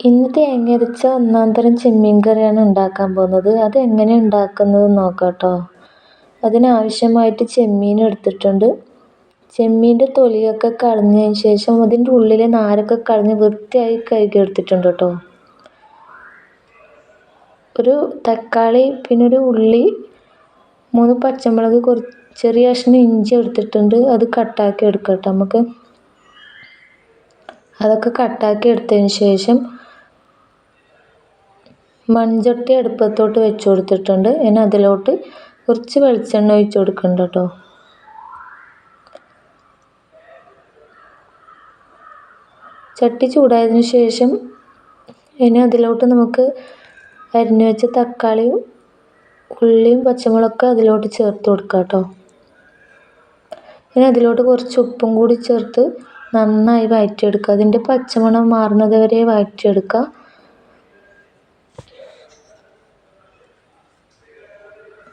ഇന്ന് ഒന്നാം തരം ചെമ്മീൻ കറിയാണ് ഉണ്ടാക്കാൻ പോകുന്നത്. അത് എങ്ങനെ ഉണ്ടാക്കുന്നത് നോക്കാട്ടോ. കേട്ടോ അതിനാവശ്യമായിട്ട് ചെമ്മീൻ എടുത്തിട്ടുണ്ട്. ചെമ്മീന്റെ തൊലിയൊക്കെ കളഞ്ഞതിന് ശേഷം അതിന്റെ ഉള്ളിലെ നാരൊക്കെ കളഞ്ഞ് വൃത്തിയായി കഴുകി എടുത്തിട്ടുണ്ട് കേട്ടോ. ഒരു തക്കാളി പിന്നെ ഒരു ഉള്ളി മൂന്ന് പച്ചമുളക് കുറച്ച് ചെറിയ കഷ്ണം ഇഞ്ചി എടുത്തിട്ടുണ്ട്. അത് കട്ടാക്കി എടുക്കാം കേട്ടോ നമുക്ക്. അതൊക്കെ കട്ടാക്കി എടുത്തതിന് ശേഷം മൺചട്ടി അടുപ്പത്തോട്ട് വെച്ച് കൊടുത്തിട്ടുണ്ട്. ഇനി അതിലോട്ട് കുറച്ച് വെളിച്ചെണ്ണ ഒഴിച്ച് കൊടുക്കുന്നുണ്ട് കേട്ടോ ചട്ടി ചൂടായതിനു ശേഷം ഇനി അതിലോട്ട് നമുക്ക് അരിഞ്ഞു വെച്ച തക്കാളിയും ഉള്ളിയും പച്ചമുളകൊക്കെ അതിലോട്ട് ചേർത്ത് കൊടുക്കാം കേട്ടോ ഇനി അതിലോട്ട് കുറച്ച് ഉപ്പും കൂടി ചേർത്ത് നന്നായി വഴറ്റിയെടുക്കുക അതിന്റെ പച്ചമണം മാറുന്നത് വരെ വഴറ്റിയെടുക്കുക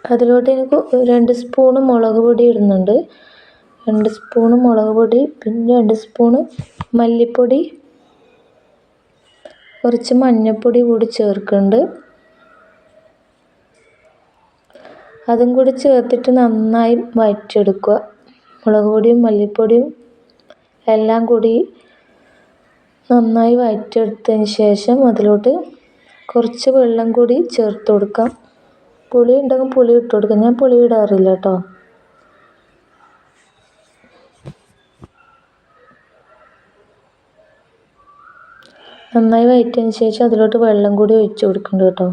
അതിലോട്ട് എനിക്ക് രണ്ട് സ്പൂണ് മുളക് പൊടി ഇടുന്നുണ്ട്. രണ്ട് സ്പൂണ് മുളക് പൊടി പിന്നെ രണ്ട് സ്പൂണ് മല്ലിപ്പൊടി. കുറച്ച് മഞ്ഞൾപ്പൊടി കൂടി ചേർക്കുന്നുണ്ട്. അതും കൂടി ചേർത്തിട്ട് നന്നായി വഴറ്റിയെടുക്കുക. മുളക് പൊടിയും മല്ലിപ്പൊടിയും എല്ലാം കൂടി നന്നായി വഴറ്റിയെടുത്തതിന് ശേഷം അതിലോട്ട് കുറച്ച് വെള്ളം കൂടി ചേർത്ത് കൊടുക്കാം. പുളി ഉണ്ടെങ്കിൽ പുളി ഇട്ട് കൊടുക്കാം. ഞാൻ പുളി ഇടാറില്ല കേട്ടോ. നന്നായി വയറ്റിയതിന് ശേഷം അതിലോട്ട് വെള്ളം കൂടി ഒഴിച്ച് കൊടുക്കുന്നുണ്ട് കേട്ടോ.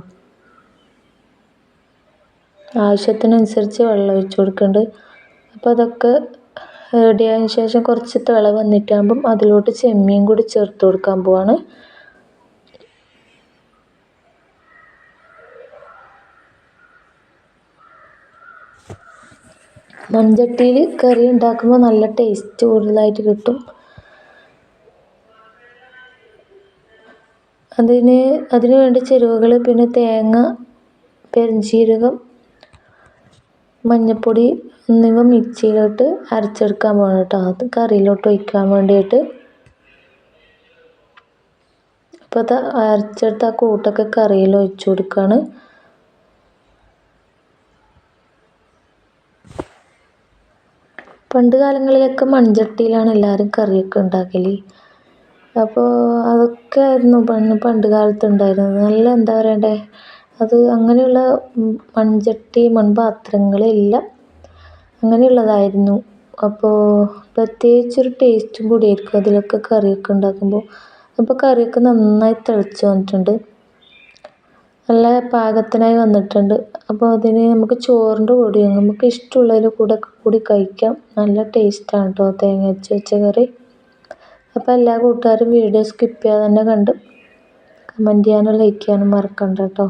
ആവശ്യത്തിനനുസരിച്ച് വെള്ളം ഒഴിച്ച് കൊടുക്കുന്നുണ്ട് അപ്പോൾ അതൊക്കെ റെഡിയായതിന് ശേഷം കുറച്ച് തിള വന്നിട്ടാകുമ്പം അതിലോട്ട് ചെമ്മീൻ കൂടി ചേർത്ത് കൊടുക്കാൻ പോവാണ്. മൺചട്ടിയിൽ കറി ഉണ്ടാക്കുമ്പോൾ നല്ല ടേസ്റ്റ് കൂടുതലായിട്ട് കിട്ടും. അതിന് അതിന് വേണ്ട ചേരുവകൾ പിന്നെ തേങ്ങ പെരുംജീരകം മഞ്ഞൾപ്പൊടി എന്നിവ മിക്സിയിലോട്ട് അരച്ചെടുക്കാൻ പോകണം കേട്ടോ. അത് കറിയിലോട്ട് ഒഴിക്കാൻ വേണ്ടിയിട്ട്. അപ്പോൾ അത് അരച്ചെടുത്ത ആ കൂട്ടൊക്കെ കറിയിൽ ഒഴിച്ചു കൊടുക്കുകയാണ് പണ്ട് കാലങ്ങളിലൊക്കെ മൺചട്ടിയിലാണ് എല്ലാവരും കറിയൊക്കെ ഉണ്ടാക്കൽ അപ്പോൾ അതൊക്കെ ആയിരുന്നു പണ്ട് പണ്ട് കാലത്ത് ഉണ്ടായിരുന്നത്. നല്ല എന്താ പറയണ്ടേ അത് അങ്ങനെയുള്ള മൺചട്ടി മൺപാത്രങ്ങളെല്ലാം അങ്ങനെയുള്ളതായിരുന്നു. അപ്പോൾ പ്രത്യേകിച്ചൊരു ടേസ്റ്റും കൂടിയായിരിക്കും അതിലൊക്കെ കറിയൊക്കെ ഉണ്ടാക്കുമ്പോൾ. അപ്പോൾ കറിയൊക്കെ നന്നായി തിളച്ച് വന്നിട്ടുണ്ട്. പാകത്തിനായി വന്നിട്ടുണ്ട്. അപ്പോൾ അതിന് നമുക്ക് ചോറിന്റെ കൂടെയും നമുക്ക് ഇഷ്ടമുള്ളതിന്റെ കൂടെ കൂടി കഴിക്കാം. നല്ല ടേസ്റ്റാണ് കേട്ടോ തേങ്ങ അരച്ച് വെച്ച കറി. അപ്പോൾ എല്ലാ കൂട്ടുകാരും വീഡിയോ സ്കിപ്പ് ചെയ്യാതെ തന്നെ കണ്ട് കമന്റ് ചെയ്യാനും ലൈക്ക് ചെയ്യാനും മറക്കണ്ട കേട്ടോ